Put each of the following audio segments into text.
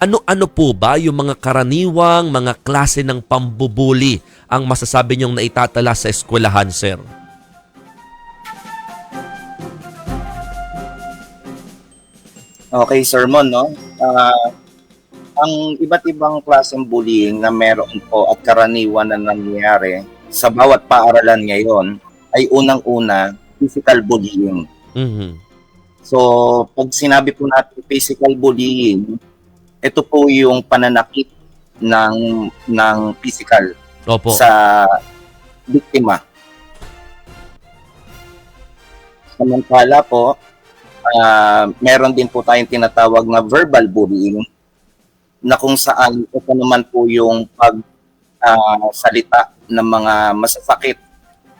Ano-ano po ba yung mga karaniwang mga klase ng pambubuli ang masasabi niyong naitatala sa eskwelahan, sir? Okay, sermon, no? Ah, ang iba't ibang klaseng bullying na meron po at karaniwan na nangyayari sa bawat paaralan ngayon ay unang-una physical bullying. Mhm. So, pag sinabi po natin physical bullying, ito po yung pananakit ng ng physical Opo. sa biktima. Samantala po, ah, meron din po tayong tinatawag na verbal bullying na kung saan ito naman po yung pag ah, salita ng mga masasakit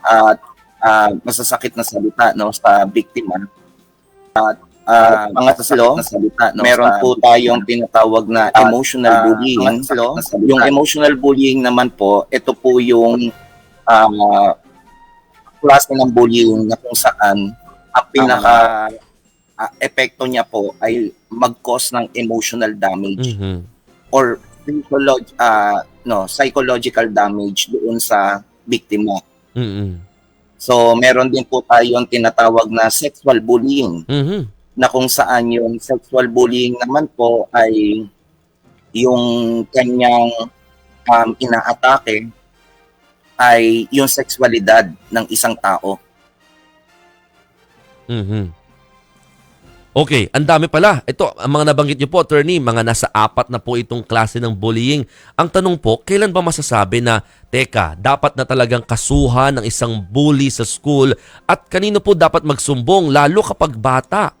at ah, masasakit na salita no sa biktima. At uh, pangatlo, na salita, no, meron po tayong tinatawag na emotional bullying. Yung emotional bullying naman po, ito po yung ah, klase ng bullying na kung saan ang pinaka ah, epekto niya po ay mag-cause ng emotional damage Mhm. or psycholog- ah, no, psychological damage doon sa biktima. Mhm. So, meron din po tayong tinatawag na sexual bullying Mhm. Na kung saan yung sexual bullying naman po ay yung kanyang um, inaatake ay yung sexualidad ng isang tao. Mhm. Okay, ang dami pala. Ito, ang mga nabanggit niyo po, attorney, mga nasa apat na po itong klase ng bullying. Ang tanong po, kailan ba masasabi na, teka, dapat na talagang kasuhan ng isang bully sa school at kanino po dapat magsumbong, lalo kapag bata?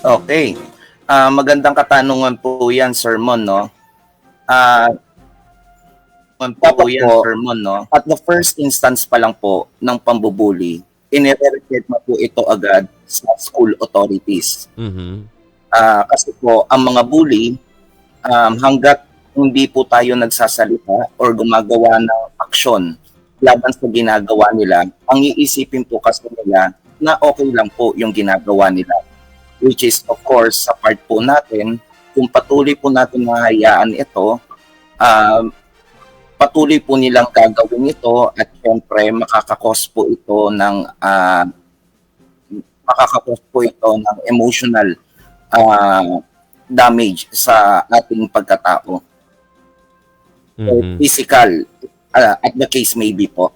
Okay. Ah, magandang katanungan po 'yan, sermon, no? Ah, po yan, sermon, no? At the first instance pa lang po ng pambubuli, inire-report na po ito agad sa school authorities. Mhm. Ah, kasi po, ang mga bully, um, hanggat hindi po tayo nagsasalita or gumagawa ng aksyon laban sa ginagawa nila, ang iisipin po kasi nila na okay lang po yung ginagawa nila. Which is, of course, sa part po natin, kung patuloy po natin mahayaan ito, um, patuloy po nilang gagawin ito at syempre makakakos po ito ng ah, makakakos po ito ng emotional ah, damage sa ating pagkatao. So, Mhm. physical ah, at the case may be po.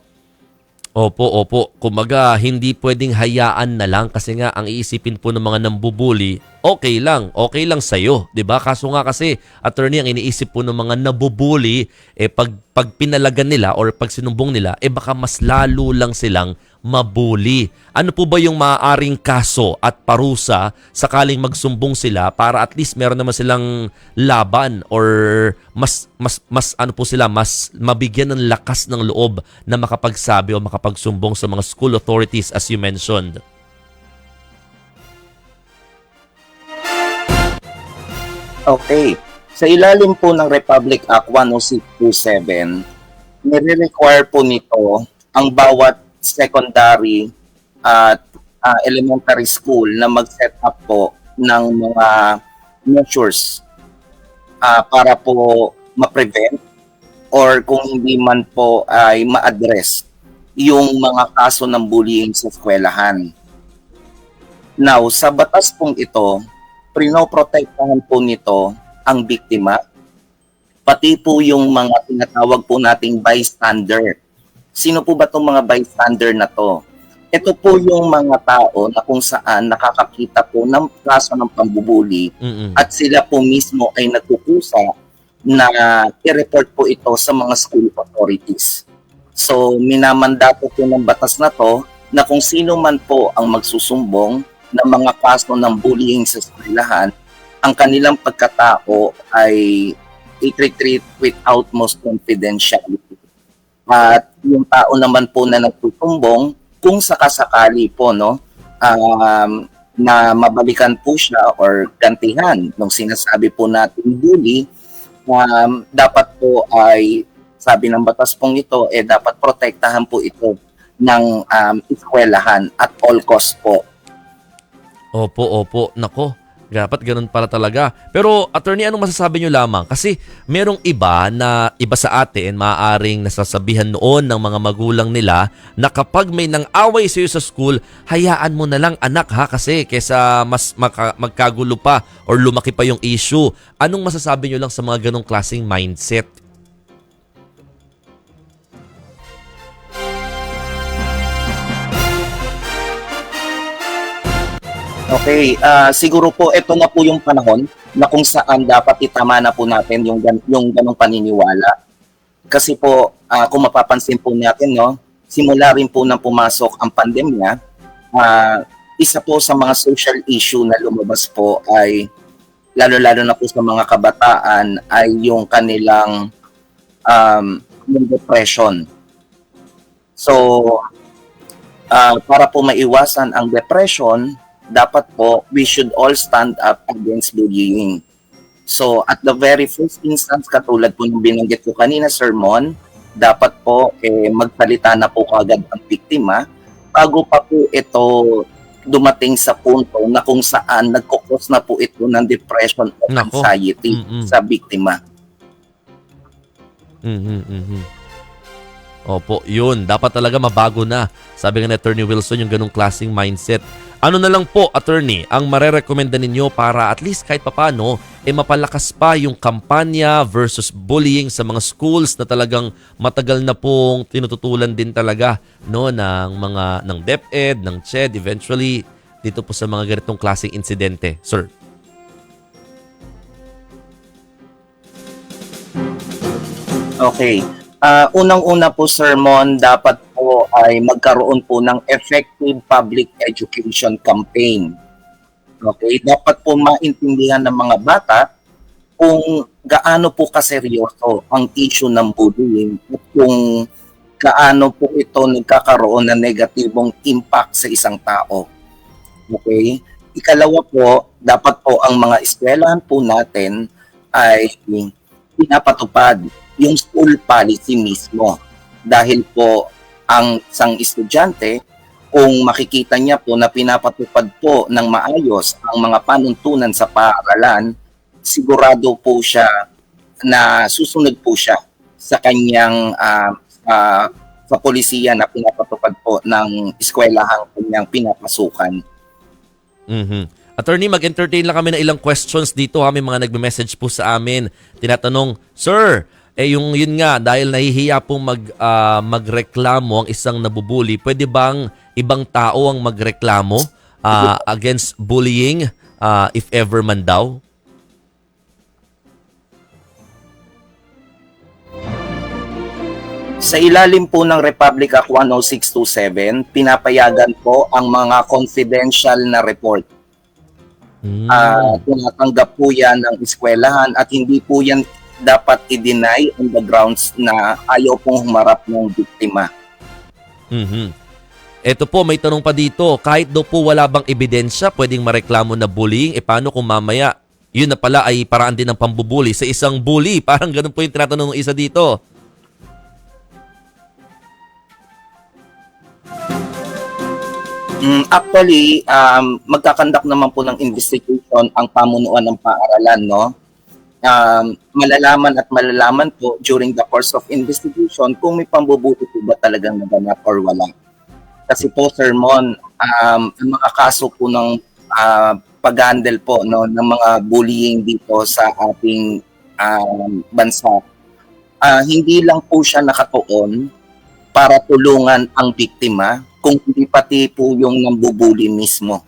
Opo, opo. Kumaga, hindi pwedeng hayaan na lang kasi nga ang iisipin po ng mga nambubuli, okay lang, okay lang sa'yo. ba Kaso nga kasi, attorney, ang iniisip po ng mga nabubuli, eh pag, pag pinalagan nila or pag sinumbong nila, eh baka mas lalo lang silang mabuli. Ano po ba yung maaaring kaso at parusa sakaling magsumbong sila para at least meron naman silang laban or mas mas mas ano po sila mas mabigyan ng lakas ng loob na makapagsabi o makapagsumbong sa mga school authorities as you mentioned. Okay. Sa ilalim po ng Republic Act 10627, nire-require po nito ang bawat secondary at ah, elementary school na mag-set up po ng mga measures ah, para po ma-prevent or kung hindi man po ay ma-address yung mga kaso ng bullying sa eskwelahan. Now, sa batas pong ito, prinoprotektahan po nito ang biktima, pati po yung mga tinatawag po nating bystander. Sino po ba itong mga bystander na to? Ito po yung mga tao na kung saan nakakakita po ng kaso ng pambubuli Mm-mm. at sila po mismo ay nagkukusa na i-report po ito sa mga school authorities. So, minamandato po ng batas na to na kung sino man po ang magsusumbong ng mga kaso ng bullying sa eskwelahan, ang kanilang pagkatao ay i-treat with utmost confidentiality. At yung tao naman po na nagtutumbong, kung sakasakali po, no, um, na mabalikan po siya or gantihan nung sinasabi po natin bully, um, dapat po ay sabi ng batas pong ito, eh dapat protektahan po ito ng um, eskwelahan at all cost po. Opo, opo. Nako, dapat ganun pala talaga. Pero attorney, anong masasabi nyo lamang? Kasi merong iba na iba sa atin, maaaring nasasabihan noon ng mga magulang nila na kapag may nang away sa'yo sa school, hayaan mo na lang anak ha kasi kesa mas maka- magkagulo pa or lumaki pa yung issue. Anong masasabi nyo lang sa mga ganong klaseng mindset? Okay, ah, siguro po ito na po yung panahon na kung saan dapat itama na po natin yung yung ganong paniniwala. Kasi po ah, kung mapapansin po natin no, simula rin po nang pumasok ang pandemya, ah, isa po sa mga social issue na lumabas po ay lalo-lalo na po sa mga kabataan ay yung kanilang um, depression. So, ah, para po maiwasan ang depression, dapat po we should all stand up against bullying. So at the very first instance, katulad po ng binanggit ko kanina, sermon, dapat po eh, magsalita na po agad ang biktima bago pa po ito dumating sa punto na kung saan nagkukos na po ito ng depression o anxiety Mm-mm. sa biktima. Mhm, mhm. Opo, yun. Dapat talaga mabago na. Sabi nga ni Attorney Wilson, yung ganong klaseng mindset. Ano na lang po, Attorney, ang marerekomenda ninyo para at least kahit papano, eh mapalakas pa yung kampanya versus bullying sa mga schools na talagang matagal na pong tinututulan din talaga no ng mga ng DepEd, ng CHED eventually dito po sa mga ganitong klaseng insidente, sir. Okay. Ah, unang-una po, Sermon, dapat po ay magkaroon po ng effective public education campaign. Okay? Dapat po maintindihan ng mga bata kung gaano po kaseryoso ang issue ng bullying at kung gaano po ito nagkakaroon ng negatibong impact sa isang tao. Okay? Ikalawa po, dapat po ang mga eskwelahan po natin ay pinapatupad yung school policy mismo. Dahil po ang isang estudyante, kung makikita niya po na pinapatupad po ng maayos ang mga panuntunan sa paaralan, sigurado po siya na susunod po siya sa kanyang ah, ah, sa polisiya na pinapatupad po ng eskwelahang kanyang pinapasukan. Mhm. Attorney, mag-entertain lang kami ng ilang questions dito. Ha? May mga nagme-message po sa amin. Tinatanong, Sir, eh yung yun nga, dahil nahihiya pong mag, ah, magreklamo ang isang nabubuli, pwede bang ibang tao ang magreklamo ah, against bullying ah, if ever man daw? Sa ilalim po ng Republic Act 10627, pinapayagan po ang mga confidential na report. Ah, tinatanggap po yan ng eskwelahan at hindi po yan dapat i-deny on the grounds na ayaw pong humarap ng biktima. Mhm. Ito po, may tanong pa dito. Kahit daw po wala bang ebidensya, pwedeng mareklamo na bullying. E paano kung mamaya, yun na pala ay paraan din ng pambubuli sa isang bully? Parang ganun po yung tinatanong ng isa dito. Mm, actually, um, magkakandak naman po ng investigation ang pamunuan ng paaralan, no? Um, malalaman at malalaman po during the course of investigation kung may pambubuti po ba talagang naganap or wala. Kasi po, Sir Mon, um, ang mga kaso po ng uh, pag-handle po no, ng mga bullying dito sa ating um, bansa, ah, hindi lang po siya nakatuon para tulungan ang biktima, kung hindi pati po yung nambubuli mismo.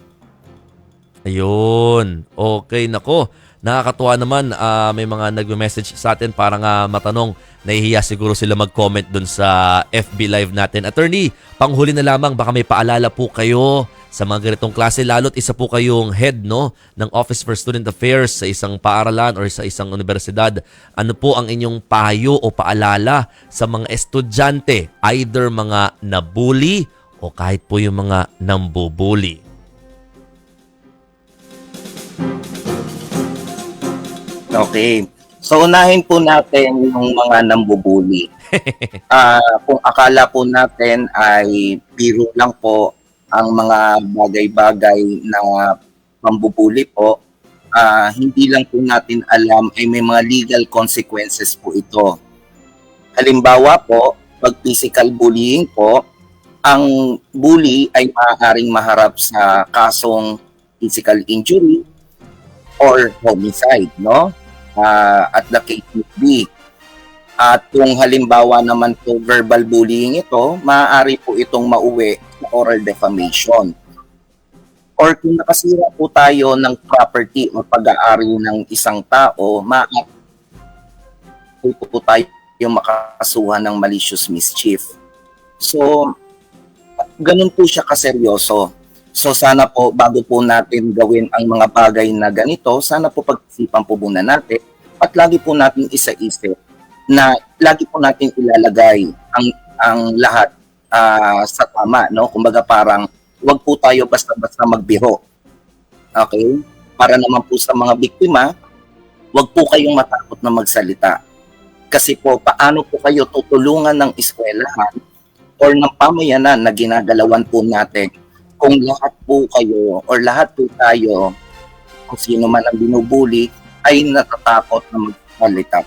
Ayun. Okay, nako. Nakakatuwa naman, ah, may mga nagme-message sa atin para nga matanong, nahihiya siguro sila mag-comment dun sa FB Live natin. Attorney, panghuli na lamang, baka may paalala po kayo sa mga ganitong klase, lalo't isa po kayong head no, ng Office for Student Affairs sa isang paaralan or sa isang universidad. Ano po ang inyong payo o paalala sa mga estudyante, either mga nabully o kahit po yung mga nambubuli? Okay. So unahin po natin yung mga nambubuli. Ah, kung akala po natin ay biro lang po ang mga bagay-bagay na pambubuli po, ah, hindi lang po natin alam ay may mga legal consequences po ito. Halimbawa po, pag physical bullying po, ang bully ay maaaring maharap sa kasong physical injury or homicide, no? Ah, at the case may be. At kung halimbawa naman po verbal bullying ito, maaari po itong mauwi sa oral defamation. Or kung nakasira po tayo ng property o pag-aari ng isang tao, maaari po, po tayo makasuhan ng malicious mischief. So, ganun po siya kaseryoso. So sana po bago po natin gawin ang mga bagay na ganito, sana po pag-isipan po muna natin at lagi po natin isa-isip na lagi po natin ilalagay ang ang lahat ah, sa tama, no? Kumbaga parang wag po tayo basta-basta magbiro. Okay? Para naman po sa mga biktima, wag po kayong matakot na magsalita. Kasi po, paano po kayo tutulungan ng eskwelahan or ng pamayanan na ginagalawan po natin kung lahat po kayo or lahat po tayo kung sino man ang binubuli ay natatakot na magsalita.